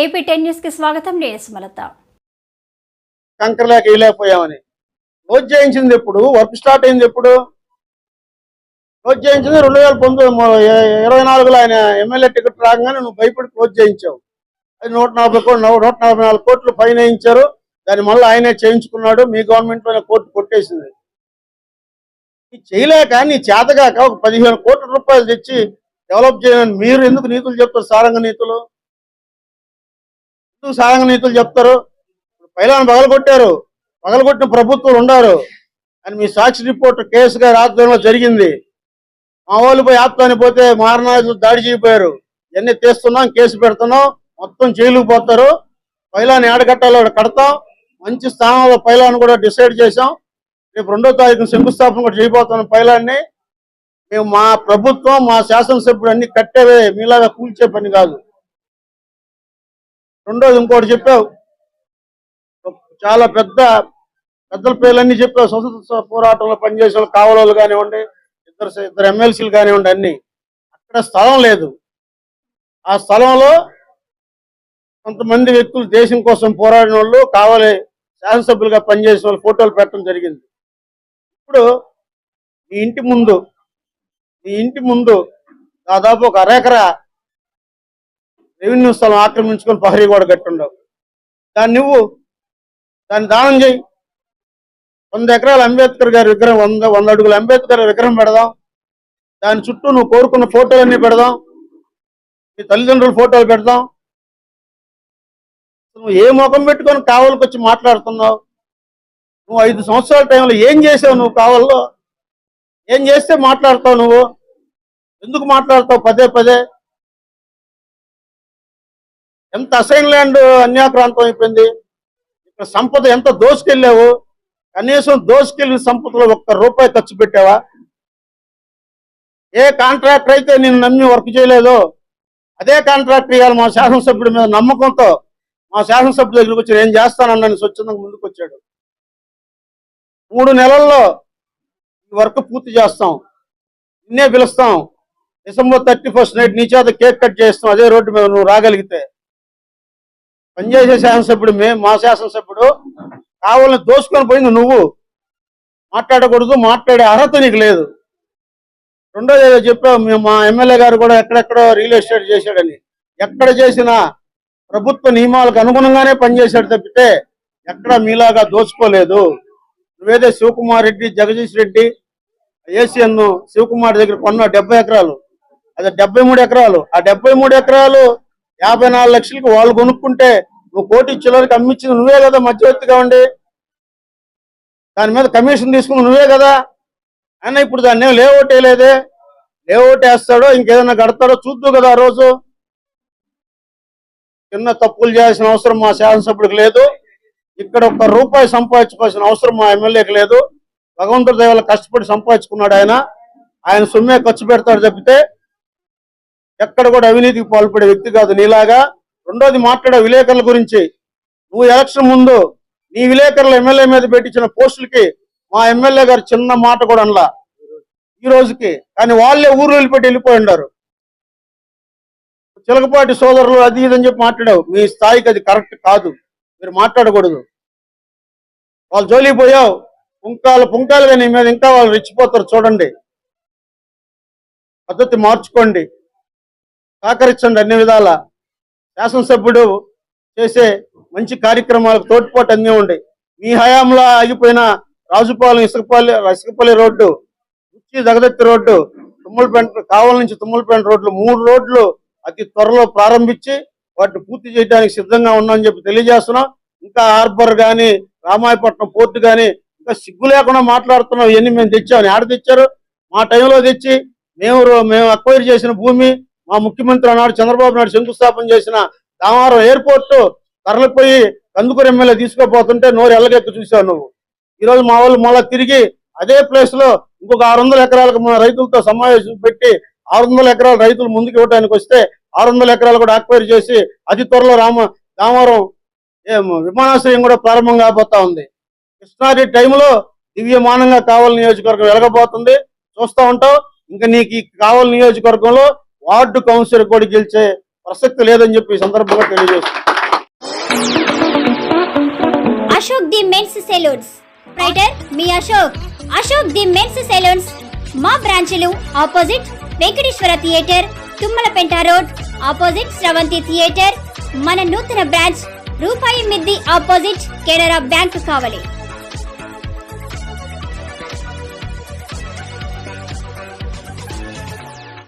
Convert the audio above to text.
AP ten న్యూస్కి స్వాగతం. నేను సుమలత. కంకరలేక వేయలేకపోయామని రోజు చేయించింది ఎప్పుడు? వర్క్ స్టార్ట్ అయింది ఎప్పుడు? క్లోజ్ చేయించింది రెండు వేల పంతొమ్మిది ఇరవై నాలుగులో ఆయన ఎమ్మెల్యే టికెట్ రాగానే నువ్వు భయపడి క్లోజ్ చేయించావు. అది నూట నలభై కోట్లు నూట నలభై నాలుగు కోట్లు ఫైన్ వేయించారు. దాని మళ్ళీ ఆయనే చేయించుకున్నాడు. మీ గవర్నమెంట్ పైన కోర్టు కొట్టేసింది. నీ చేయలేక నీ చేతగాక ఒక పదిహేను కోట్ల రూపాయలు తెచ్చి డెవలప్ చేయని మీరు ఎందుకు నీతులు చెప్తారు సారంగ నీతులు? ఎందుకు నీతులు చెప్తారు. పైలాన్ని పగలగొట్టారు. పగలగొట్టిన ప్రభుత్వాలు ఉండారు. అని మీ సాక్షి రిపోర్ట్ కేసు గారి ఆధ్వర్యంలో జరిగింది. మా వాళ్ళు పోయి ఆప్తాన్ని పోతే మారణాలు దాడి చేయిపోయారు. ఇవన్నీ తీస్తున్నాం కేసు పెడుతున్నాం. మొత్తం జైలుకు పోతారు. పైలాన్ని ఏడగట్టాలో కడతాం. మంచి స్థానంలో పైలాన్ని కూడా డిసైడ్ చేశాం. రేపు రెండో తారీఖున శంకుస్థాపన కూడా చేయబోతున్నాం పైలాన్ని. మేము మా ప్రభుత్వం మా శాసనసభ్యుడు అన్ని కట్టేవే. మీలాగా కూల్చే పని కాదు. రెండోది ఇంకోటి చెప్పావు. చాలా పెద్ద పెద్దల పేర్లన్నీ చెప్పావు. స్వతంత్ర పోరాటంలో పనిచేసే వాళ్ళు కావలోళ్ళు కానివ్వండి ఇద్దరు ఇద్దరు ఎమ్మెల్సీలు కానివ్వండి అన్ని. అక్కడ స్థలం లేదు. ఆ స్థలంలో కొంతమంది వ్యక్తులు దేశం కోసం పోరాడిన వాళ్ళు కావాలి శాసనసభ్యులుగా పనిచేసిన వాళ్ళు ఫోటోలు పెట్టడం జరిగింది. ఇప్పుడు మీ ఇంటి ముందు మీ ఇంటి ముందు దాదాపు ఒక అరెకరా రెవెన్యూ స్థలం ఆక్రమించుకొని పహరీ కూడా కట్టుండవు. దాన్ని నువ్వు దాన్ని దానం చేయి. వంద ఎకరాల అంబేద్కర్ గారి విగ్రహం వంద వంద అడుగుల అంబేద్కర్ విగ్రహం పెడదాం. దాని చుట్టూ నువ్వు కోరుకున్న ఫోటోలన్నీ పెడదాం. నీ తల్లిదండ్రుల ఫోటోలు పెడదాం. నువ్వు ఏ ముఖం పెట్టుకొని కావాలకు వచ్చి మాట్లాడుతున్నావు? నువ్వు ఐదు సంవత్సరాల టైంలో ఏం చేసావు నువ్వు కావాలో ఏం చేస్తే మాట్లాడతావు నువ్వు? ఎందుకు మాట్లాడతావు పదే పదే? ఎంత అసైన్ ల్యాండ్ అన్యాక్రాంతం అయిపోయింది? ఇక్కడ సంపద ఎంత దోసుకెళ్ళావు? కనీసం దోసుకెళ్ళిన సంపదలో ఒక్క రూపాయి ఖర్చు పెట్టావా? ఏ కాంట్రాక్టర్ అయితే నేను నమ్మి వర్క్ చేయలేదో అదే కాంట్రాక్టర్ ఇవాళ మా శాసనసభ్యుడి మీద నమ్మకంతో మా శాసనసభ్యుడి దగ్గరికి వచ్చి నేను చేస్తానన్నాను స్వచ్ఛందంగా ముందుకు వచ్చాడు. మూడు నెలల్లో ఈ వర్క్ పూర్తి చేస్తాం. నిన్నే పిలుస్తాం. డిసెంబర్ థర్టీ ఫస్ట్ నైట్ నీ చేత కేక్ కట్ చేస్తాం. అదే రోడ్డు మీద నువ్వు రాగలిగితే. పనిచేసే శాసనసభ్యుడు మే మా శాసనసభ్యుడు కావాలని దోసుకొని పోయింది నువ్వు. మాట్లాడకూడదు మాట్లాడే అర్హత నీకు లేదు. రెండోది ఏదో చెప్పావు మేము మా ఎమ్మెల్యే గారు కూడా ఎక్కడెక్కడో రియల్ ఎస్టేట్ చేశాడని. ఎక్కడ చేసినా ప్రభుత్వ నియమాలకు అనుగుణంగానే పనిచేశాడు తప్పితే ఎక్కడ మీలాగా దోచుకోలేదు. నువ్వేదో శివకుమార్ రెడ్డి జగదీష్ రెడ్డి ఏసీఎన్ శివకుమార్ దగ్గర కొన్న డెబ్బై ఎకరాలు. అది డెబ్బై మూడు ఎకరాలు. ఆ డెబ్బై మూడు ఎకరాలు యాభై నాలుగు లక్షలకి వాళ్ళు కొనుక్కుంటే నువ్వు కోటి చిల్లరికి అమ్మించింది నువ్వే కదా మధ్యవర్తిగా ఉండి. దాని మీద కమిషన్ తీసుకుని నువ్వే కదా. అన్న ఇప్పుడు దాన్ని ఏం లేఅవుట్ వేయలేదే. లేఅవుట్ వేస్తాడో ఇంకేదైనా కడతాడో చూద్దు కదా ఆ రోజు. చిన్న తప్పులు చేయాల్సిన అవసరం మా శాసనసభ్యుడికి లేదు. ఇక్కడ ఒక్క రూపాయి సంపాదించుకోవాల్సిన అవసరం మా ఎమ్మెల్యేకి లేదు. భగవంతుడి దయ కష్టపడి సంపాదించుకున్నాడు ఆయన. ఆయన సొమ్మే ఖర్చు పెడతాడు తప్పితే ఎక్కడ కూడా అవినీతికి పాల్పడే వ్యక్తి కాదు నీలాగా. రెండోది మాట్లాడే విలేకరుల గురించి. నువ్వు ఎలక్షన్ ముందు నీ విలేకరులు ఎమ్మెల్యే మీద పెట్టించిన పోస్టులకి మా ఎమ్మెల్యే గారు చిన్న మాట కూడా అనలా. ఈ రోజుకి. కానీ వాళ్ళే ఊరు వెళ్ళిపెట్టి వెళ్ళిపోయి ఉన్నారు. చిలకపాటి సోదరులు అది ఇది అని చెప్పి మాట్లాడావు. మీ స్థాయికి అది కరెక్ట్ కాదు. మీరు మాట్లాడకూడదు. వాళ్ళు జోలికి పోయావు. పుంకాలు పుంకాలుగా నీ మీద ఇంకా వాళ్ళు రెచ్చిపోతారు. చూడండి. పద్ధతి మార్చుకోండి. సహకరించండి అన్ని విధాల. శాసనసభ్యుడు చేసే మంచి కార్యక్రమాలకు తోడ్పాటు అందివ్వండి మీ హయాంలో ఆగిపోయిన రాజుపాలెం ఇసుకపల్లి ఇసుకపల్లి రోడ్డు ఉచ్చి జగదత్తి రోడ్డు తుమ్మలపేంట కావల నుంచి తుమ్మలపేంట రోడ్లు మూడు రోడ్లు అతి త్వరలో ప్రారంభించి వాటిని పూర్తి చేయడానికి సిద్ధంగా ఉన్నామని చెప్పి తెలియజేస్తున్నాం. ఇంకా హార్బర్ కానీ రామాయపట్నం పోర్టు కానీ ఇంకా సిగ్గు లేకుండా మాట్లాడుతున్నాం. ఇవన్నీ మేము తెచ్చామని ఆడ తెచ్చారు. మా టైంలో తెచ్చి మేము మేము అక్వైర్ చేసిన భూమి మా ముఖ్యమంత్రి ఆనాడు చంద్రబాబు నాయుడు శంకుస్థాపన చేసిన దామారం ఎయిర్పోర్ట్ తరలిపోయి కందుకూరు ఎమ్మెల్యే తీసుకోపోతుంటే నోరు ఎల్లగెక్కు చూసావు నువ్వు. ఈ రోజు మా వాళ్ళు మళ్ళీ తిరిగి అదే ప్లేస్లో ఇంకొక ఆరు వందల ఎకరాలకు మన రైతులతో సమావేశం పెట్టి ఆరు వందల ఎకరాల రైతులు ముందుకు ఇవ్వడానికి వస్తే ఆరు వందల ఎకరాలు కూడా అక్వైర్ చేసి అతి త్వరలో రామ దామవరం విమానాశ్రయం కూడా ప్రారంభం కాబోతా ఉంది. కృష్ణాది టైంలో దివ్యమానంగా కావలి నియోజకవర్గం వెలగబోతుంది. చూస్తా ఉంటావు. ఇంకా నీకు ఈ కావలి నియోజకవర్గంలో వార్డు కౌన్సిలర్ కూడా గెలిచే ప్రసక్తి లేదని చెప్పి సందర్భంగా తెలియజేస్తుంది Ashok the men's salons. Writer me Ashok. Ashok the men's salons. మా బ్రాంచ్లు opposite Venkateswara theatre Thummalapenta road opposite Sravanthi theatre. మన నూతన బ్రాంచ్ రూపాయి మిద్ది ఆపోజిట్ కెనరా బ్యాంక్ కావలి.